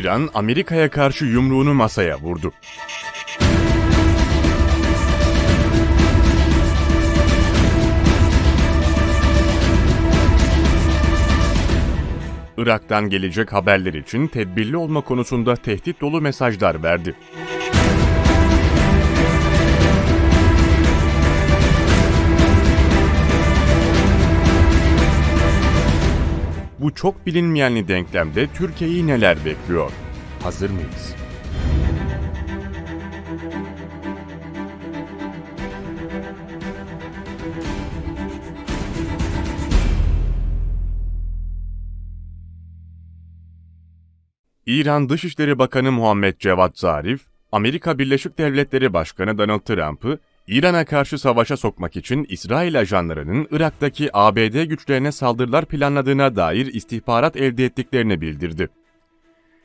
İran, Amerika'ya karşı yumruğunu masaya vurdu. Irak'tan gelecek haberler için tedbirli olma konusunda tehdit dolu mesajlar verdi. Bu çok bilinmeyenli denklemde Türkiye'yi neler bekliyor? Hazır mıyız? İran Dışişleri Bakanı Muhammed Cevat Zarif, Amerika Birleşik Devletleri Başkanı Donald Trump'ı İran'a karşı savaşa sokmak için İsrail ajanlarının Irak'taki ABD güçlerine saldırılar planladığına dair istihbarat elde ettiklerini bildirdi.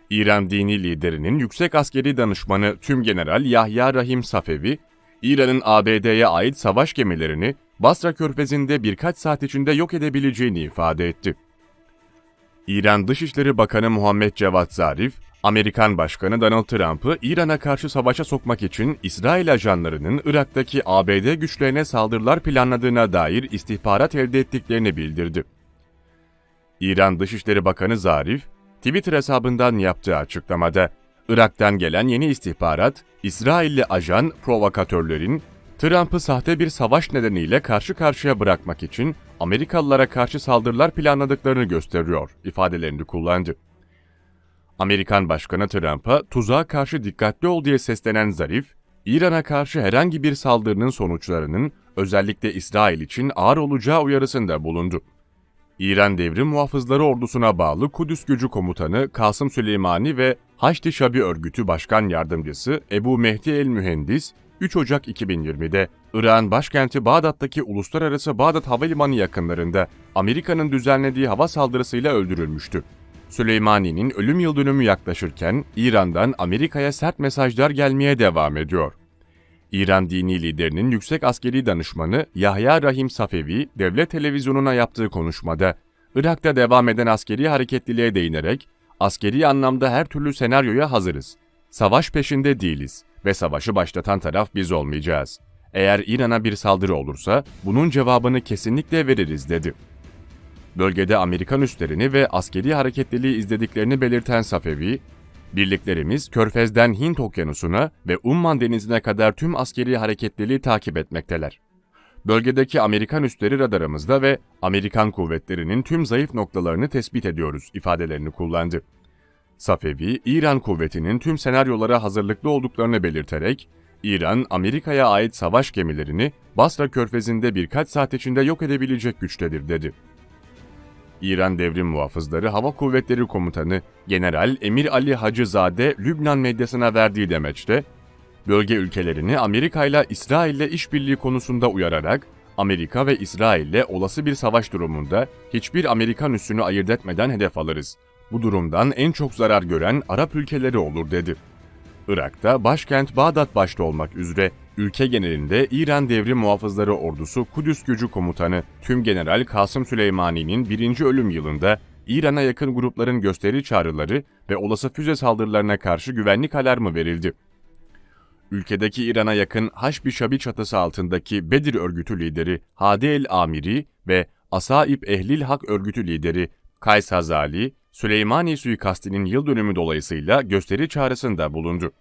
İran dini liderinin yüksek askeri danışmanı Tümgeneral Yahya Rahim Safevi, İran'ın ABD'ye ait savaş gemilerini Basra Körfezi'nde birkaç saat içinde yok edebileceğini ifade etti. İran Dışişleri Bakanı Muhammed Cevat Zarif, Amerikan Başkanı Donald Trump'ı İran'a karşı savaşa sokmak için İsrail ajanlarının Irak'taki ABD güçlerine saldırılar planladığına dair istihbarat elde ettiklerini bildirdi. İran Dışişleri Bakanı Zarif, Twitter hesabından yaptığı açıklamada, Irak'tan gelen yeni istihbarat, İsrailli ajan provokatörlerin Trump'ı sahte bir savaş nedeniyle karşı karşıya bırakmak için Amerikalılara karşı saldırılar planladıklarını gösteriyor ifadelerini kullandı. Amerikan Başkanı Trump'a tuzağa karşı dikkatli ol diye seslenen Zarif, İran'a karşı herhangi bir saldırının sonuçlarının özellikle İsrail için ağır olacağı uyarısında bulundu. İran Devrim Muhafızları Ordusu'na bağlı Kudüs Gücü Komutanı Kasım Süleymani ve Haçlı Şabi Örgütü Başkan Yardımcısı Ebu Mehdi El Mühendis, 3 Ocak 2020'de Irak'ın başkenti Bağdat'taki Uluslararası Bağdat Havalimanı yakınlarında Amerika'nın düzenlediği hava saldırısıyla öldürülmüştü. Süleymani'nin ölüm yıl dönümü yaklaşırken İran'dan Amerika'ya sert mesajlar gelmeye devam ediyor. İran dini liderinin yüksek askeri danışmanı Yahya Rahim Safevi, devlet televizyonuna yaptığı konuşmada, Irak'ta devam eden askeri hareketliliğe değinerek, askeri anlamda her türlü senaryoya hazırız. Savaş peşinde değiliz ve savaşı başlatan taraf biz olmayacağız. Eğer İran'a bir saldırı olursa bunun cevabını kesinlikle veririz dedi. Bölgede Amerikan üslerini ve askeri hareketliliği izlediklerini belirten Safevi, birliklerimiz Körfez'den Hint Okyanusu'na ve Umman Denizi'ne kadar tüm askeri hareketliliği takip etmekteler. Bölgedeki Amerikan üsleri radarımızda ve Amerikan kuvvetlerinin tüm zayıf noktalarını tespit ediyoruz ifadelerini kullandı. Safevi, İran kuvvetinin tüm senaryolara hazırlıklı olduklarını belirterek, İran, Amerika'ya ait savaş gemilerini Basra körfezinde birkaç saat içinde yok edebilecek güçtedir dedi. İran Devrim Muhafızları Hava Kuvvetleri Komutanı General Emir Ali Hacızade Lübnan medyasına verdiği demeçte, bölge ülkelerini Amerika ile İsrail ile işbirliği konusunda uyararak Amerika ve İsrail ile olası bir savaş durumunda hiçbir Amerikan üssünü ayırt etmeden hedef alırız. Bu durumdan en çok zarar gören Arap ülkeleri olur dedi. Irak'ta başkent Bağdat başta olmak üzere ülke genelinde İran Devrim Muhafızları Ordusu Kudüs Gücü Komutanı Tümgeneral Kasım Süleymani'nin birinci ölüm yılında İran'a yakın grupların gösteri çağrıları ve olası füze saldırılarına karşı güvenlik alarmı verildi. Ülkedeki İran'a yakın Haşbi Şabi çatısı altındaki Bedir örgütü lideri Hadi el Amiri ve Asaib Ehlil Hak örgütü lideri Kays Hazali, Süleymani suikastinin yıl dönümü dolayısıyla gösteri çağrısında bulundu.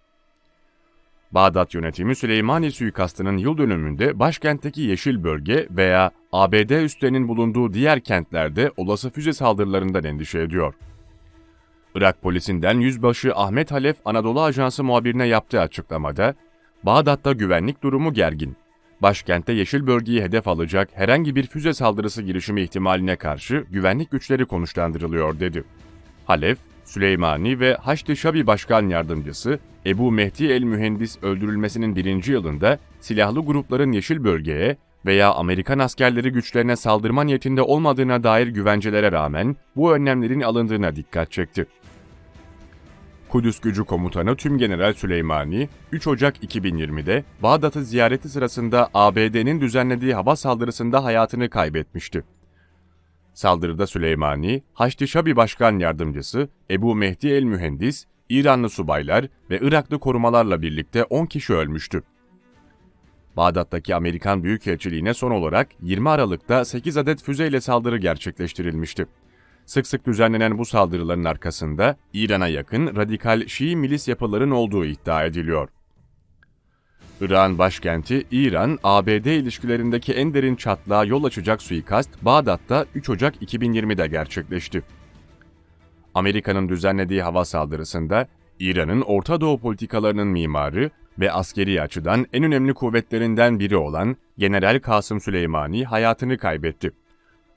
Bağdat yönetimi Süleymani suikastının yıl dönümünde başkentteki Yeşil Bölge veya ABD üslerinin bulunduğu diğer kentlerde olası füze saldırılarından endişe ediyor. Irak polisinden Yüzbaşı Ahmet Halef Anadolu Ajansı muhabirine yaptığı açıklamada, Bağdat'ta güvenlik durumu gergin. Başkentte Yeşil Bölgeyi hedef alacak herhangi bir füze saldırısı girişimi ihtimaline karşı güvenlik güçleri konuşlandırılıyor dedi. Halef, Süleymani ve Haçlı Şabi Başkan Yardımcısı Ebu Mehdi el Mühendis öldürülmesinin birinci yılında silahlı grupların Yeşil Bölge'ye veya Amerikan askerleri güçlerine saldırma niyetinde olmadığına dair güvencelere rağmen bu önlemlerin alındığına dikkat çekti. Kudüs Gücü Komutanı Tümgeneral Süleymani, 3 Ocak 2020'de Bağdat'ı ziyareti sırasında ABD'nin düzenlediği hava saldırısında hayatını kaybetmişti. Saldırıda Süleymani, Haçlı Şabi Başkan Yardımcısı Ebu Mehdi el Mühendis İranlı subaylar ve Iraklı korumalarla birlikte 10 kişi ölmüştü. Bağdat'taki Amerikan Büyükelçiliğine son olarak 20 Aralık'ta 8 adet füzeyle saldırı gerçekleştirilmişti. Sık sık düzenlenen bu saldırıların arkasında İran'a yakın radikal Şii milis yapıların olduğu iddia ediliyor. Irak'ın başkenti İran-ABD ilişkilerindeki en derin çatlağa yol açacak suikast Bağdat'ta 3 Ocak 2020'de gerçekleşti. Amerika'nın düzenlediği hava saldırısında İran'ın Orta Doğu politikalarının mimarı ve askeri açıdan en önemli kuvvetlerinden biri olan General Kasım Süleymani hayatını kaybetti.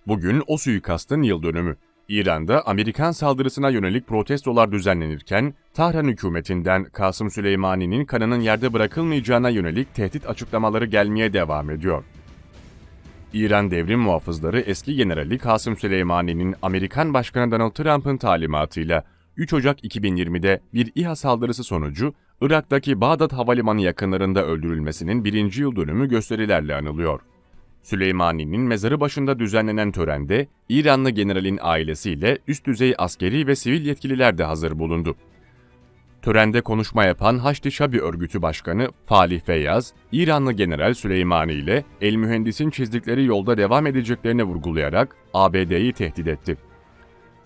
Bugün o suikastın yıl dönümü. İran'da Amerikan saldırısına yönelik protestolar düzenlenirken, Tahran hükümetinden Kasım Süleymani'nin kanının yerde bırakılmayacağına yönelik tehdit açıklamaları gelmeye devam ediyor. İran devrim muhafızları eski generali Kasım Süleymani'nin Amerikan Başkanı Donald Trump'ın talimatıyla 3 Ocak 2020'de bir İHA saldırısı sonucu Irak'taki Bağdat Havalimanı yakınlarında öldürülmesinin birinci yıl dönümü gösterilerle anılıyor. Süleymani'nin mezarı başında düzenlenen törende İranlı generalin ailesiyle üst düzey askeri ve sivil yetkililer de hazır bulundu. Törende konuşma yapan Haçlı Şabi örgütü başkanı Falih Feyyaz, İranlı General Süleymani ile El Mühendis'in çizdikleri yolda devam edeceklerini vurgulayarak ABD'yi tehdit etti.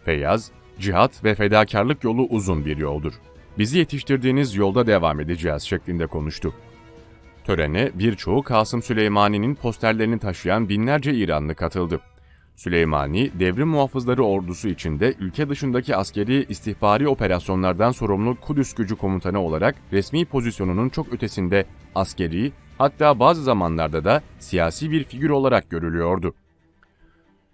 Feyyaz, cihat ve fedakarlık yolu uzun bir yoldur. Bizi yetiştirdiğiniz yolda devam edeceğiz şeklinde konuştu. Törene birçoğu Kasım Süleymani'nin posterlerini taşıyan binlerce İranlı katıldı. Süleymani, devrim muhafızları ordusu içinde ülke dışındaki askeri istihbari operasyonlardan sorumlu Kudüs Gücü Komutanı olarak resmi pozisyonunun çok ötesinde askeri, hatta bazı zamanlarda da siyasi bir figür olarak görülüyordu.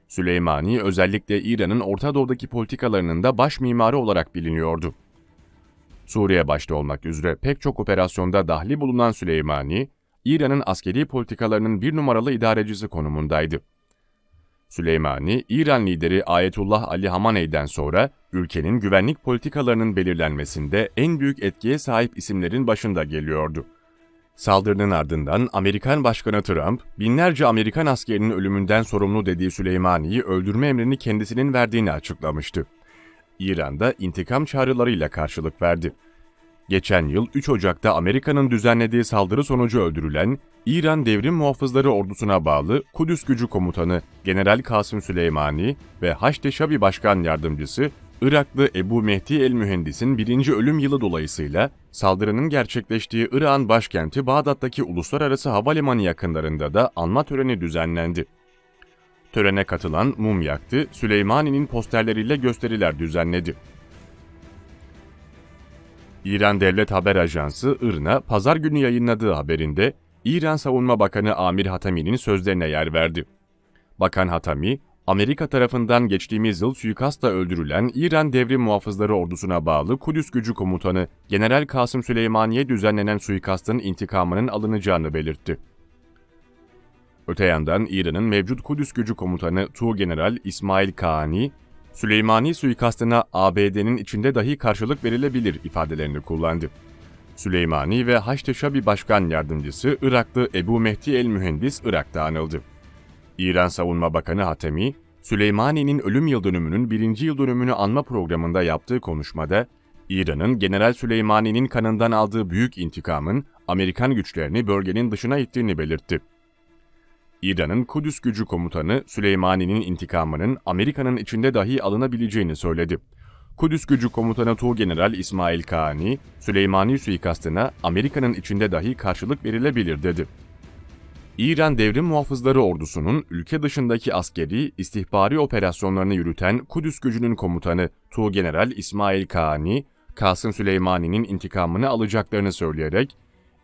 Süleymani özellikle İran'ın Orta Doğu'daki politikalarının da baş mimarı olarak biliniyordu. Suriye başta olmak üzere pek çok operasyonda dahli bulunan Süleymani, İran'ın askeri politikalarının bir numaralı idarecisi konumundaydı. Süleymani, İran lideri Ayetullah Ali Hamaney'den sonra ülkenin güvenlik politikalarının belirlenmesinde en büyük etkiye sahip isimlerin başında geliyordu. Saldırının ardından Amerikan Başkanı Trump, binlerce Amerikan askerinin ölümünden sorumlu dediği Süleymani'yi öldürme emrini kendisinin verdiğini açıklamıştı. İran'da intikam çağrılarıyla karşılık verdi. Geçen yıl 3 Ocak'ta Amerika'nın düzenlediği saldırı sonucu öldürülen İran Devrim Muhafızları Ordusu'na bağlı Kudüs Gücü Komutanı General Kasım Süleymani ve Haçlı Şabi Başkan Yardımcısı Iraklı Ebu Mehdi El Mühendis'in birinci ölüm yılı dolayısıyla saldırının gerçekleştiği Irak'ın başkenti Bağdat'taki uluslararası havalimanı yakınlarında da anma töreni düzenlendi. Törene katılan mum yaktı, Süleymani'nin posterleriyle gösteriler düzenledi. İran Devlet Haber Ajansı IRNA pazar günü yayınladığı haberinde İran Savunma Bakanı Amir Hatami'nin sözlerine yer verdi. Bakan Hatami, Amerika tarafından geçtiğimiz yıl suikastla öldürülen İran Devrim Muhafızları Ordusu'na bağlı Kudüs Gücü Komutanı General Kasım Süleymani'ye düzenlenen suikastın intikamının alınacağını belirtti. Öte yandan İran'ın mevcut Kudüs Gücü Komutanı Tuğgeneral İsmail Kaani, Süleymani suikastına ABD'nin içinde dahi karşılık verilebilir ifadelerini kullandı. Süleymani ve Haçlı Şabi Başkan Yardımcısı Iraklı Ebu Mehdi El Mühendis Irak'ta anıldı. İran Savunma Bakanı Hatemi, Süleymani'nin ölüm yıldönümünün birinci yıl dönümünü anma programında yaptığı konuşmada, İran'ın General Süleymani'nin kanından aldığı büyük intikamın Amerikan güçlerini bölgenin dışına ittiğini belirtti. İran'ın Kudüs Gücü Komutanı Süleymani'nin intikamının Amerika'nın içinde dahi alınabileceğini söyledi. Kudüs Gücü Komutanı Tuğgeneral İsmail Kaani, Süleymani suikastına Amerika'nın içinde dahi karşılık verilebilir dedi. İran Devrim Muhafızları Ordusu'nun ülke dışındaki askeri, istihbari operasyonlarını yürüten Kudüs Gücü'nün komutanı Tuğgeneral İsmail Kaani, Kasım Süleymani'nin intikamını alacaklarını söyleyerek,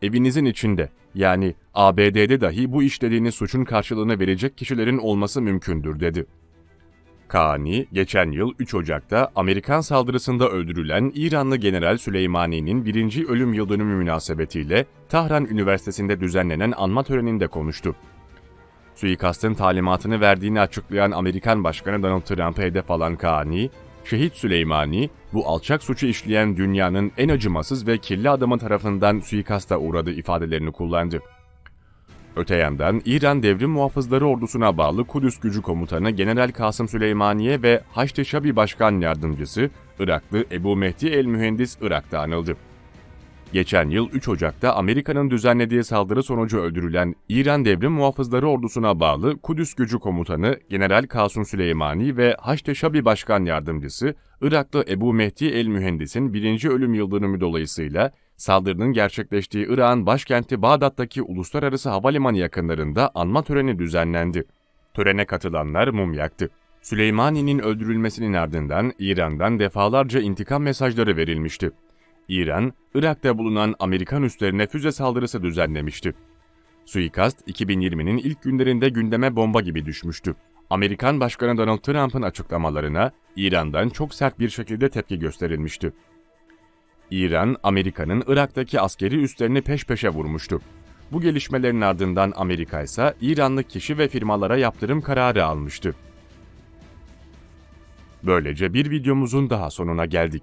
evinizin içinde yani ABD'de dahi bu işlediğiniz suçun karşılığını verecek kişilerin olması mümkündür dedi. Kaani, geçen yıl 3 Ocak'ta Amerikan saldırısında öldürülen İranlı General Süleymani'nin birinci ölüm yıldönümü münasebetiyle Tahran Üniversitesi'nde düzenlenen anma töreninde konuştu. Suikastın talimatını verdiğini açıklayan Amerikan Başkanı Donald Trump'a hedef alan Kaani, Şehit Süleymani, bu alçak suçu işleyen dünyanın en acımasız ve kirli adamı tarafından suikasta uğradı ifadelerini kullandı. Öte yandan İran Devrim Muhafızları Ordusu'na bağlı Kudüs Gücü Komutanı General Kasım Süleymaniye ve Haçlı Şabi Başkan Yardımcısı Iraklı Ebu Mehdi el-Mühendis Irak'ta anıldı. Geçen yıl 3 Ocak'ta Amerika'nın düzenlediği saldırı sonucu öldürülen İran Devrim Muhafızları Ordusu'na bağlı Kudüs Gücü Komutanı General Kasım Süleymani ve Haçlı Şabi Başkan Yardımcısı Iraklı Ebu Mehdi el-Mühendis'in birinci ölüm yıldönümü dolayısıyla saldırının gerçekleştiği Irak'ın başkenti Bağdat'taki uluslararası havalimanı yakınlarında anma töreni düzenlendi. Törene katılanlar mum yaktı. Süleymani'nin öldürülmesinin ardından İran'dan defalarca intikam mesajları verilmişti. İran, Irak'ta bulunan Amerikan üslerine füze saldırısı düzenlemişti. Suikast 2020'nin ilk günlerinde gündeme bomba gibi düşmüştü. Amerikan Başkanı Donald Trump'ın açıklamalarına İran'dan çok sert bir şekilde tepki gösterilmişti. İran, Amerika'nın Irak'taki askeri üslerini peş peşe vurmuştu. Bu gelişmelerin ardından Amerika ise İranlı kişi ve firmalara yaptırım kararı almıştı. Böylece bir videomuzun daha sonuna geldik.